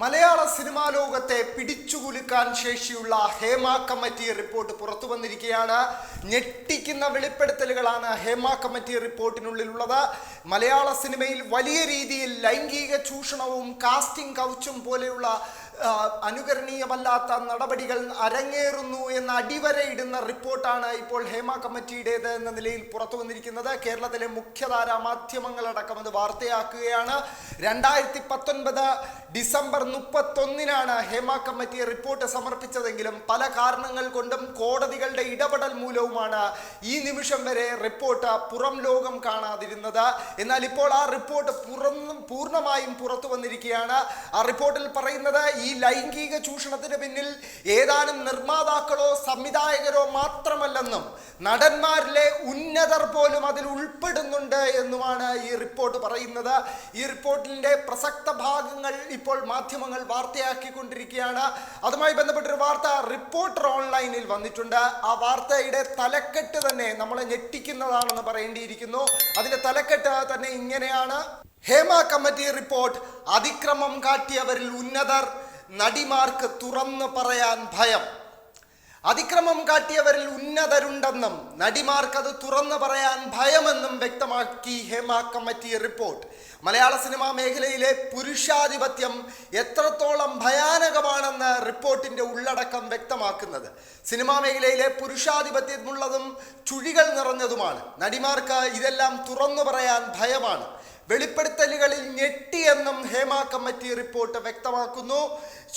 മലയാള cinema ലോകത്തെ പിടിച്ചുകുലുക്കാൻ ശേഷിയുള്ള Hema committee report പുറത്തു വന്നിരിക്കുകയാണ്. ഞെട്ടിക്കുന്ന വെളിപ്പെടുത്തലുകളാണ് ഹേമ കമ്മിറ്റി റിപ്പോർട്ടിനുള്ളിലുള്ളത്. മലയാള സിനിമയിൽ വലിയ രീതിയിൽ ലൈംഗിക ചൂഷണവും കാസ്റ്റിംഗ് കൗച്ചും പോലെയുള്ള അനുകരണീയമല്ലാത്ത നടപടികൾ അരങ്ങേറുന്നു എന്ന അടിവരയിടുന്ന റിപ്പോർട്ടാണ് ഇപ്പോൾ ഹേമ കമ്മിറ്റിയുടേത് എന്ന നിലയിൽ പുറത്തു വന്നിരിക്കുന്നത്. കേരളത്തിലെ മുഖ്യധാര മാധ്യമങ്ങളടക്കം അത് വാർത്തയാക്കുകയാണ്. രണ്ടായിരത്തി പത്തൊൻപത് ഡിസംബർ മുപ്പത്തൊന്നിനാണ് ഹേമ കമ്മിറ്റി റിപ്പോർട്ട് സമർപ്പിച്ചതെങ്കിലും പല കാരണങ്ങൾ കൊണ്ടും കോടതികളുടെ ഇടപെടൽ മൂലവുമാണ് ഈ നിമിഷം വരെ റിപ്പോർട്ട് പുറം ലോകം കാണാതിരുന്നത്. എന്നാൽ ഇപ്പോൾ ആ റിപ്പോർട്ട് പുറന്നും പൂർണമായും പുറത്തു വന്നിരിക്കുകയാണ്. ആ റിപ്പോർട്ടിൽ പറയുന്നത് ഈ ലൈംഗിക ചൂഷണത്തിന് പിന്നിൽ ഏതാനും നിർമ്മാതാക്കളോ സംവിധായകരോ മാത്രമല്ലെന്നും നടന്മാരിലെ ഉന്നതർ പോലും അതിൽ ഉൾപ്പെടുന്നുണ്ട് എന്നുമാണ് ഈ റിപ്പോർട്ട് പറയുന്നത്. ഈ റിപ്പോർട്ടിന്റെ പ്രസക്ത ഭാഗങ്ങൾ ഇപ്പോൾ മാധ്യമങ്ങൾ വാർത്തയാക്കിക്കൊണ്ടിരിക്കുകയാണ്. അതുമായി ബന്ധപ്പെട്ടൊരു വാർത്ത റിപ്പോർട്ടർ ഓൺലൈനിൽ വന്നിട്ടുണ്ട്. ആ വാർത്തയുടെ തലക്കെട്ട് തന്നെ നമ്മളെ ഞെട്ടിക്കുന്നതാണെന്ന് പറയേണ്ടിയിരിക്കുന്നു. അതിന്റെ തലക്കെട്ട് തന്നെ ഇങ്ങനെയാണ്. ഹേമ കമ്മിറ്റി റിപ്പോർട്ട് അതിക്രമം കാട്ടിയവരിൽ ഉന്നതർ നടിമാർക്ക് തുറന്നു പറയാൻ ഭയം. അതിക്രമം കാട്ടിയവരിൽ ഉന്നതരുണ്ടെന്നും നടിമാർക്ക് അത് തുറന്നു പറയാൻ ഭയമെന്നും വ്യക്തമാക്കി Hema committee report. Malayala cinema മേഖലയിലെ പുരുഷാധിപത്യം എത്രത്തോളം ഭയാനകമാണെന്ന് റിപ്പോർട്ടിന്റെ ഉള്ളടക്കം വ്യക്തമാക്കുന്നത്. സിനിമാ മേഖലയിലെ പുരുഷാധിപത്യമുള്ളതും ചുഴികൾ നിറഞ്ഞതുമാണ്. നടിമാർക്ക് ഇതെല്ലാം തുറന്നു പറയാൻ ഭയമാണ്. വെളിപ്പെടുത്തലുകളിൽ ഞെട്ടിയെന്നും ഹേമ കമ്മിറ്റി റിപ്പോർട്ട് വ്യക്തമാക്കുന്നു.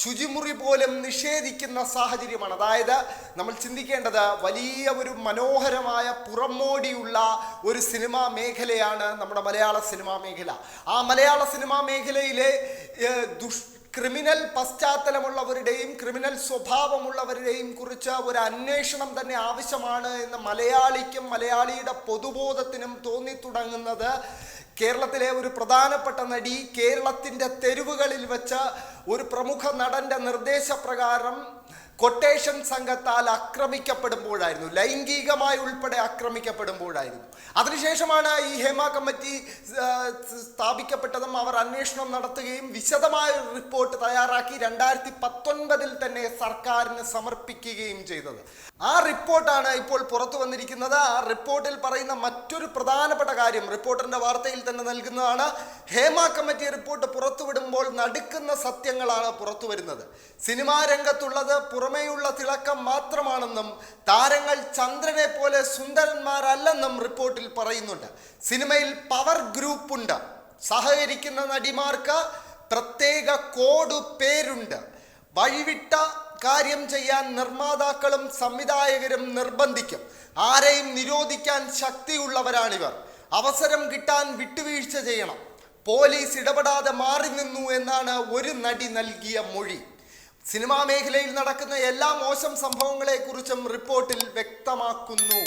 ശുചിമുറി പോലും നിഷേധിക്കുന്ന സാഹചര്യമാണ്. അതായത് നമ്മൾ ചിന്തിക്കേണ്ടത് വലിയ ഒരു മനോഹരമായ പുറമോടിയുള്ള ഒരു സിനിമാ മേഖലയാണ് നമ്മുടെ മലയാള സിനിമാ മേഖല. ആ മലയാള സിനിമാ മേഖലയിലെ ദുഷ് ക്രിമിനൽ പശ്ചാത്തലമുള്ളവരുടെയും ക്രിമിനൽ സ്വഭാവമുള്ളവരുടെയും കുറിച്ച് ഒരു അന്വേഷണം തന്നെ ആവശ്യമാണ് എന്ന് മലയാളിക്കും മലയാളിയുടെ പൊതുബോധത്തിനും തോന്നി തുടങ്ങുന്നത് കേരളത്തിലെ ഒരു പ്രധാനപ്പെട്ട നടി കേരളത്തിന്റെ തെരുവുകളിൽ വെച്ച് ഒരു പ്രമുഖ നടന്റെ നിർദ്ദേശപ്രകാരം കൊട്ടേഷൻ സംഘത്താൽ ആക്രമിക്കപ്പെടുമ്പോഴായിരുന്നു. ലൈംഗികമായി ഉൾപ്പെടെ ആക്രമിക്കപ്പെടുമ്പോഴായിരുന്നു. അതിനുശേഷമാണ് ഈ ഹേമ കമ്മിറ്റി സ്ഥാപിക്കപ്പെട്ടതും അവർ അന്വേഷണം നടത്തുകയും വിശദമായ ഒരു റിപ്പോർട്ട് തയ്യാറാക്കി രണ്ടായിരത്തി പത്തൊൻപതിൽ തന്നെ സർക്കാരിന് സമർപ്പിക്കുകയും ചെയ്തത്. ആ റിപ്പോർട്ടാണ് ഇപ്പോൾ പുറത്തു വന്നിരിക്കുന്നത്. ആ റിപ്പോർട്ടിൽ പറയുന്ന മറ്റൊരു പ്രധാനപ്പെട്ട കാര്യം റിപ്പോർട്ടിന്റെ വാർത്തയിൽ തന്നെ നൽകുന്നതാണ്. ഹേമ കമ്മിറ്റി റിപ്പോർട്ട് പുറത്തുവിടുമ്പോൾ നടുക്കുന്ന സത്യങ്ങളാണ് പുറത്തു വരുന്നത് സിനിമാ രംഗത്തുള്ളത് പുറമേയുള്ള തിളക്കം മാത്രമാണെന്നും താരങ്ങൾ ചന്ദ്രനെ പോലെ സുന്ദരന്മാരല്ലെന്നും റിപ്പോർട്ടിൽ പറയുന്നുണ്ട്. സിനിമയിൽ പവർ ഗ്രൂപ്പ് ഉണ്ട്. സഹകരിക്കുന്ന നടിമാർക്ക് പ്രത്യേക കോഡ് പേരുണ്ട്. വഴിവിട്ട കാര്യം ചെയ്യാൻ നിർമ്മാതാക്കളും സംവിധായകരും നിർബന്ധിക്കും. ആരെയും നിരോധിക്കാൻ ശക്തിയുള്ളവരാണിവർ. അവസരം കിട്ടാൻ വിട്ടുവീഴ്ച ചെയ്യണം. പോലീസ് ഇടപെടാതെ മാറി നിന്നു എന്നാണ് ഒരു നടി നൽകിയ മൊഴി. സിനിമാ മേഖലയിൽ നടക്കുന്ന എല്ലാ മോശം സംഭവങ്ങളെക്കുറിച്ചും റിപ്പോർട്ടിൽ വ്യക്തമാക്കുന്നു.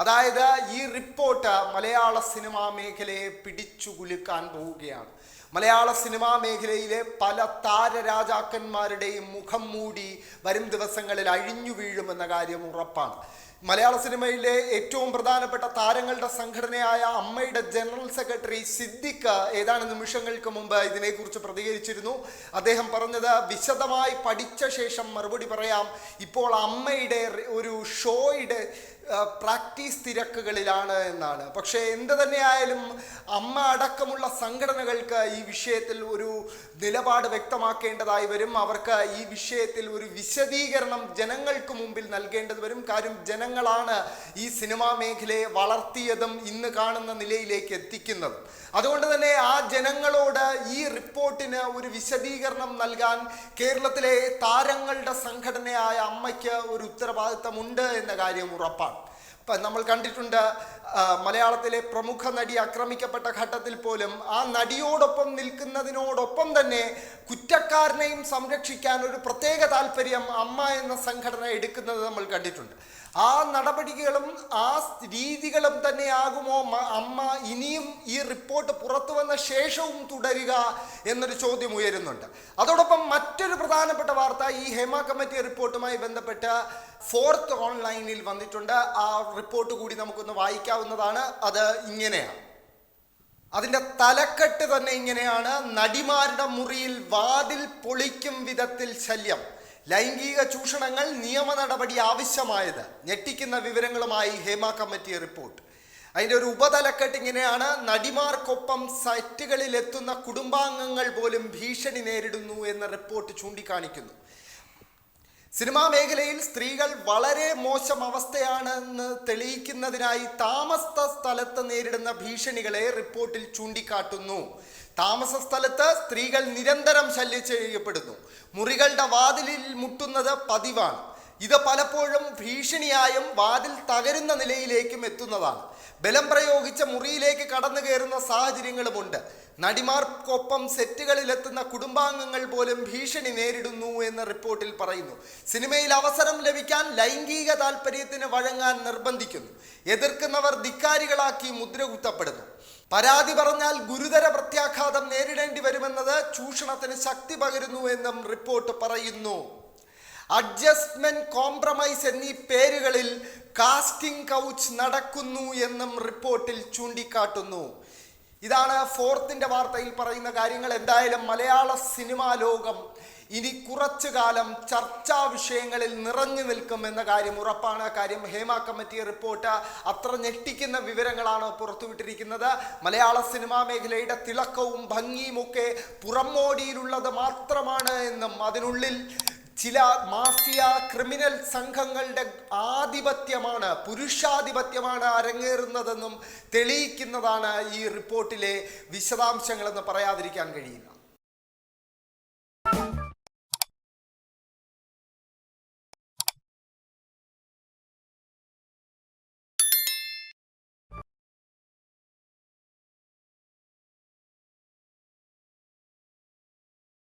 അതായത് ഈ റിപ്പോർട്ട് മലയാള സിനിമാ മേഖലയെ പിടിച്ചുകുലുക്കാൻ പോവുകയാണ്. മലയാള സിനിമാ മേഖലയിലെ പല താരരാജാക്കന്മാരുടെയും മുഖം മൂടി വരും ദിവസങ്ങളിൽ അഴിഞ്ഞു വീഴുമെന്ന കാര്യം ഉറപ്പാണ്. മലയാള സിനിമയിലെ ഏറ്റവും പ്രധാനപ്പെട്ട താരങ്ങളുടെ സംഘടനയായ അമ്മയുടെ ജനറൽ സെക്രട്ടറി സിദ്ദിഖ് ഏതാനും നിമിഷങ്ങൾക്ക് മുമ്പ് ഇതിനെക്കുറിച്ച് പ്രതികരിച്ചിരുന്നു? അദ്ദേഹം പറഞ്ഞത് വിശദമായി പഠിച്ച ശേഷം മറുപടി പറയാം. ഇപ്പോൾ അമ്മയുടെ ഒരു ഷോയുടെ പ്രാക്ടീസ് തിരക്കുകളിലാണ് എന്നാണ്. പക്ഷേ എന്ത് തന്നെയായാലും അമ്മ അടക്കമുള്ള സംഘടനകൾക്ക് ഈ വിഷയത്തിൽ ഒരു നിലപാട് വ്യക്തമാക്കേണ്ടതായി വരും. അവർക്ക് ഈ വിഷയത്തിൽ ഒരു വിശദീകരണം ജനങ്ങൾക്ക് മുമ്പിൽ നൽകേണ്ടത് വരും. കാര്യം ജനങ്ങളാണ് ഈ സിനിമാ മേഖലയെ വളർത്തിയതും ഇന്ന് കാണുന്ന നിലയിലേക്ക് എത്തിക്കുന്നതും. അതുകൊണ്ട് തന്നെ ആ ജനങ്ങളോട് ഈ റിപ്പോർട്ടിന് ഒരു വിശദീകരണം നൽകാൻ കേരളത്തിലെ താരങ്ങളുടെ സംഘടനയായ അമ്മയ്ക്ക് ഒരു ഉത്തരവാദിത്തമുണ്ട് എന്ന കാര്യം ഉറപ്പാണ്. നമ്മൾ കണ്ടിട്ടുണ്ട് മലയാളത്തിലെ പ്രമുഖ നടി ആക്രമിക്കപ്പെട്ട ഘട്ടത്തിൽ പോലും ആ നടിയോടൊപ്പം നിൽക്കുന്നതിനോടൊപ്പം തന്നെ കുറ്റക്കാരനെയും സംരക്ഷിക്കാൻ ഒരു പ്രത്യേക താല്പര്യം അമ്മ എന്ന സംഘടന എടുക്കുന്നത് നമ്മൾ കണ്ടിട്ടുണ്ട്. ആ നടപടികളും ആ രീതികളും തന്നെയാകുമോ അമ്മ ഇനിയും ഈ റിപ്പോർട്ട് പുറത്തു വന്ന ശേഷവും തുടരുക എന്നൊരു ചോദ്യം ഉയരുന്നുണ്ട്. അതോടൊപ്പം മറ്റൊരു പ്രധാനപ്പെട്ട വാർത്ത ഈ ഹേമ കമ്മിറ്റി റിപ്പോർട്ടുമായി ബന്ധപ്പെട്ട് ഫോർത്ത് ഓൺലൈനിൽ വന്നിട്ടുണ്ട്. ആ റിപ്പോർട്ട് കൂടി നമുക്കൊന്ന് വായിക്കാവുന്നതാണ്. അത് ഇങ്ങനെയാണ്. അതിന്റെ തലക്കെട്ട് തന്നെ ഇങ്ങനെയാണ്. നടിമാരുടെ മുറിയിൽ വാതിൽ പൊളിക്കും വിധത്തിൽ ശല്യം. ലൈംഗിക ചൂഷണങ്ങൾ നിയമ നടപടി ആവശ്യമായത്. ഞെട്ടിക്കുന്ന വിവരങ്ങളുമായി ഹേമ കമ്മിറ്റി റിപ്പോർട്ട്. അതിന്റെ ഒരു ഉപതലക്കെട്ട് ഇങ്ങനെയാണ്. നടിമാർക്കൊപ്പം സെറ്റുകളിൽ എത്തുന്ന കുടുംബാംഗങ്ങൾ പോലും ഭീഷണി നേരിടുന്നു എന്ന റിപ്പോർട്ട് ചൂണ്ടിക്കാണിക്കുന്നു. സിനിമാ മേഖലയിൽ സ്ത്രീകൾ വളരെ മോശം അവസ്ഥയാണെന്ന് തെളിയിക്കുന്നതിനായി താമസ സ്ഥലത്ത് നേരിടുന്ന ഭീഷണികളെ റിപ്പോർട്ടിൽ ചൂണ്ടിക്കാട്ടുന്നു. താമസ സ്ഥലത്ത് സ്ത്രീകൾ നിരന്തരം ശല്യം മുറികളുടെ വാതിലിൽ മുട്ടുന്നത് പതിവാണ്. ഇത് പലപ്പോഴും ഭീഷണിയായും വാതിൽ തകരുന്ന നിലയിലേക്കും എത്തുന്നതാണ്. ബലം പ്രയോഗിച്ച മുറിയിലേക്ക് കടന്നു കയറുന്ന സാഹചര്യങ്ങളുമുണ്ട്. നടിമാർക്കൊപ്പം സെറ്റുകളിലെത്തുന്ന കുടുംബാംഗങ്ങൾ പോലും ഭീഷണി നേരിടുന്നു എന്ന് റിപ്പോർട്ടിൽ പറയുന്നു. സിനിമയിൽ അവസരം ലഭിക്കാൻ ലൈംഗിക താല്പര്യത്തിന് വഴങ്ങാൻ നിർബന്ധിക്കുന്നു. എതിർക്കുന്നവർ ധിക്കാരികളാക്കി മുദ്രകുത്തപ്പെടുന്നു. പരാതി പറഞ്ഞാൽ ഗുരുതര പ്രത്യാഘാതം നേരിടേണ്ടി വരുമെന്നത് ചൂഷണത്തിന് ശക്തി പകരുന്നു എന്നും റിപ്പോർട്ട് പറയുന്നു. അഡ്ജസ്റ്റ്മെന്റ് കോംപ്രമൈസ് എന്നീ പേരുകളിൽ കാസ്റ്റിംഗ് കൗച്ച് നടക്കുന്നു എന്നും റിപ്പോർട്ടിൽ ചൂണ്ടിക്കാട്ടുന്നു. ഇതാണ് ഫോർത്തിന്റെ വാർത്തയിൽ പറയുന്ന കാര്യങ്ങൾ. എന്തായാലും മലയാള സിനിമാ ലോകം ഇനി കുറച്ചു കാലം ചർച്ചാ വിഷയങ്ങളിൽ നിറഞ്ഞു നിൽക്കും എന്ന കാര്യം ഉറപ്പാണ്. കാര്യം ഹേമ കമ്മിറ്റി റിപ്പോർട്ട് അത്ര ഞെട്ടിക്കുന്ന വിവരങ്ങളാണ് പുറത്തുവിട്ടിരിക്കുന്നത്. മലയാള സിനിമാ മേഖലയുടെ തിളക്കവും ഭംഗിയുമൊക്കെ പുറമോടിയിലുള്ളത് മാത്രമാണ് എന്നും അതിനുള്ളിൽ ചില മാഫിയ ക്രിമിനൽ സംഘങ്ങളുടെ ആധിപത്യമാണ് പുരുഷാധിപത്യമാണ് അരങ്ങേറുന്നതെന്നും തെളിയിക്കുന്നതാണ് ഈ റിപ്പോർട്ടിലെ വിശദാംശങ്ങളെന്ന് പറയാതിരിക്കാൻ കഴിയില്ല.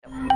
Thank